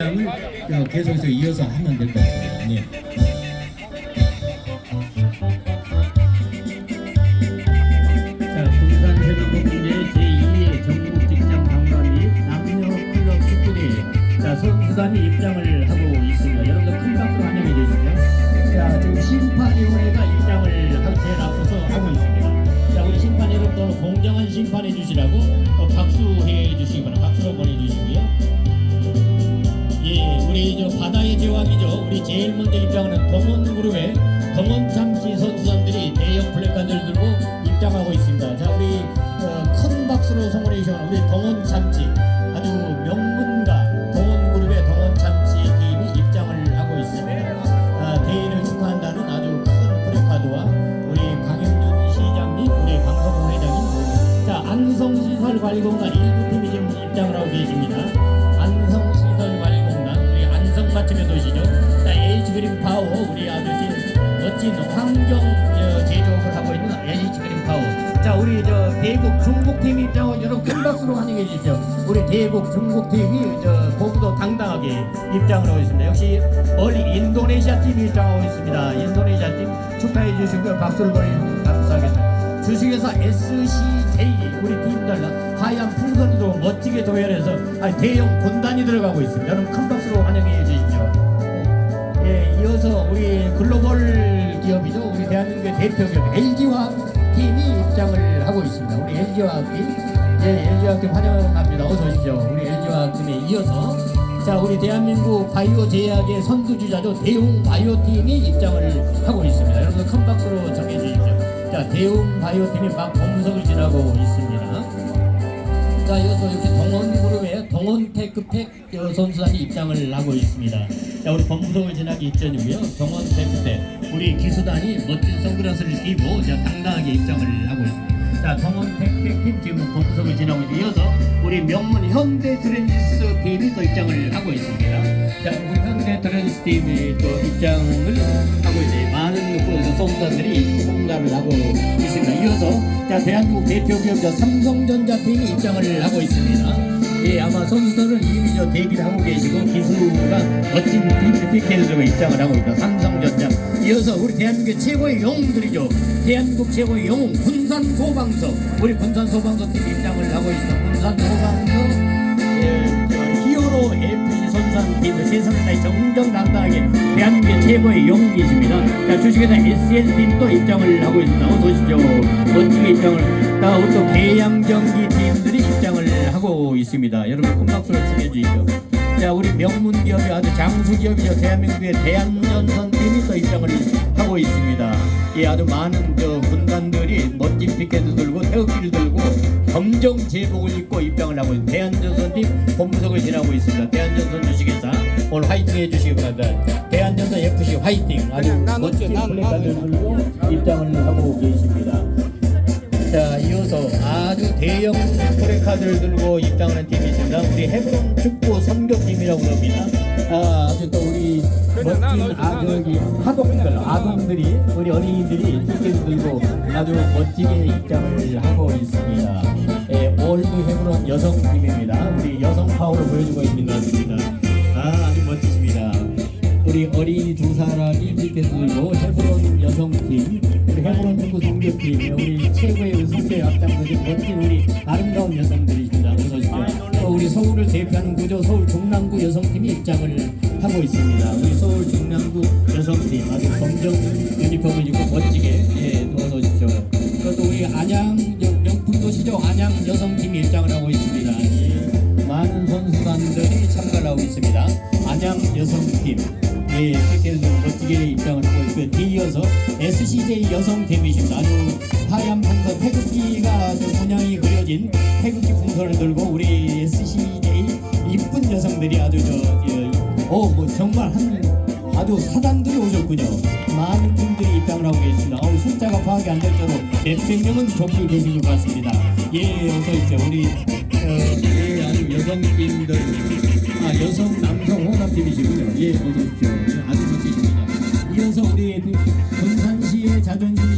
을 계속해서 이어서 하면 될 것 같습니다. 예. 자, 군산 해병공대 제2의 전국 직장 방관 및 남녀 클럽 축구대회 자, 선수단이 입장을 하고 있습니다. 여러분들 큰 박수로 환영해 주시죠. 자, 지금 심판위원회가 입장을 하- 제일 앞서서 하고 있습니다. 자, 우리 심판 여러분들 공정한 심판해 주시라고 제왕이죠. 우리 제일 먼저 입장하는 동원그룹의 동원참치 선수단들이 대형 플래카드를 들고 입장하고 있습니다. 자, 우리 어, 큰 박수로 성원해 주시면 우리 동원참치 아주 명문가 동원그룹의 동원참치 팀이 입장을 하고 있습니다. 아, 대회를 축하한다는 아주 큰 플래카드와 우리 강영준 시장님, 우리 강성호 회장님, 자 안성시설관리공단 일부 팀이 지금 입장을 하고 계십니다. 안성 맞춤의 도시죠. 자 H그린 파워 우리 지금 멋진 환경 어, 제조업을 하고 있는 H그린 파워. 자 우리 저 대국 중국 팀 입장을 여러분 큰 박수로 환영해 주시죠. 우리 대국 중국 팀이 저 보구도 당당하게 입장을 하고 있습니다. 역시 멀리 인도네시아 팀이 입장하고 있습니다. 인도네시아 팀 축하해 주시고요. 박수를 보내주시면 감사하겠습니다. 주식회사 SCJ 우리 팀들 하얀 풍선으로 멋지게 도열해서 대형 군단이 들어가고 있습니다. 여러분 큰 박수로 환영해 주시죠. 예, 이어서 우리 글로벌 기업이죠. 우리 대한민국의 대표 기업 LG화학 팀이 입장을 하고 있습니다. 우리 LG화학 팀, 예, LG화학 팀 환영합니다. 어서 오십시오. 우리 LG화학 팀에 이어서 자, 우리 대한민국 바이오 제약의 선두주자죠. 대웅 바이오 팀이 입장을 하고 있습니다. 여러분 큰 자, 대웅 바이오 팀이 막 검석을 지나고 있습니다. 자, 이어서 이렇게 동원그룹의 동원테크팩 어, 선수단이 입장을 하고 있습니다. 자, 우리 범부석을 지나기 직전이고요. 동원테크팩 우리 기수단이 멋진 선글라스를 끼고 자, 당당하게 입장을 하고 있습니다. 자, 동원테크팩 팀 지금 범부석을 지나고 이어서 우리 명문 현대 트랜지스 팀이 또 입장을 하고 있습니다. 자, 현대 트랜지스 팀이 또 입장을 하고 있어요. 많은 그 선수단들이 참가를 하고 있습니다. 이어서 자, 대한민국 대표 기업자 삼성전자 팀이 입장을 하고 있습니다. 예, 아마 선수들은 이미 저 대기를 하고 계시고 기수가 멋진 들고 입장을 하고 있다. 삼성전자. 이어서 우리 대한민국 최고의 영웅들이죠. 대한민국 최고의 영웅 군산 소방서. 우리 군산 소방서 팀 입장을 하고 있습니다. 군산 소방서 팀 세상을 다해 정정당당하게 대한민국의 최고의 영웅이십니다. 자, 주식회사 SL 팀 도 입장을 하고 있습니다. 어서 오시죠. 멋지게 입장을. 자, 우리 또 계양전기 팀들이 입장을 하고 있습니다. 여러분 큰 박수를 청해 주시죠. 자, 우리 명문 기업이 아주 장수 기업이죠. 대한민국의 대한전선 팀이 또 입장을 하고 있습니다. 예, 아주 많은 저 군단들이 멋진 피켓을 들고 태극기를 들고 검정 제복을 입고 입장을 하고 있는 대한전선 팀 본부석을 지나고 있습니다. 대한전선 주식회사 오늘 화이팅 해주시기 바랍니다. 대한전선 FC 화이팅 아주 멋진 플래카드를 들고 입장을 하고 계십니다. 자 이어서 아주 대형 프레카드를 들고 입장하는 팀이 있습니다. 우리 해브론 축구 선교팀이라고 합니다. 아, 아주 또 우리 멋진 아 저기 하동들 아동들이 우리 어린이들이 티켓을 들고 아주 멋지게 입장을 하고 있습니다. 예, 올드 해브론 여성팀입니다. 우리 여성 파워를 보여주고 있습니다. 아 아주 멋지십니다. 우리 어린이 두 사람이 티켓을 들고 해브론 여성팀 우리 해브론 축구 성교팀 우리 최고의 우승대 앞장서신 멋진 우리 아름다운 여성들이십니다. 어서 오십시오. 또 우리 서울을 대표하는 구조 서울 중랑구 여성팀이 입장을 하고 있습니다. 우리 서울 중랑구 여성팀 아주 검정 유니폼을 입고 멋지게 예, 오십시오. 또 우리 안양 여- 명품 도시죠 안양 여성팀이 입장을 하고 있습니다. 예, 많은 선수단들이 참가를 하고 있습니다. 안양 여성팀 예, 티켓을 좀 멋지게 입장을 하고 있고요. 뒤이어서 SCJ 여성팀이십니다. 아주 하얀 풍선 태극기가 문양이 그려진 태극기 풍선을 들고 우리 SCJ 이쁜 여성들이 아주 저, 저 어, 뭐 정말 한 아주 사단들이 오셨군요. 많은 팀들이 입장을 하고 계십니다. 어우, 숫자가 파악이 안 될 정도로 몇백 명은 접수 되신 것 같습니다. 예, 어서 있죠. 우리 어, 예, 아주 여성팀들, 아 여성 남성 혼합팀이시군요. 예, 어서 오십시오. 예, 아주 멋지십니다. 이어서 우리 군산시의 자존심이죠. 군산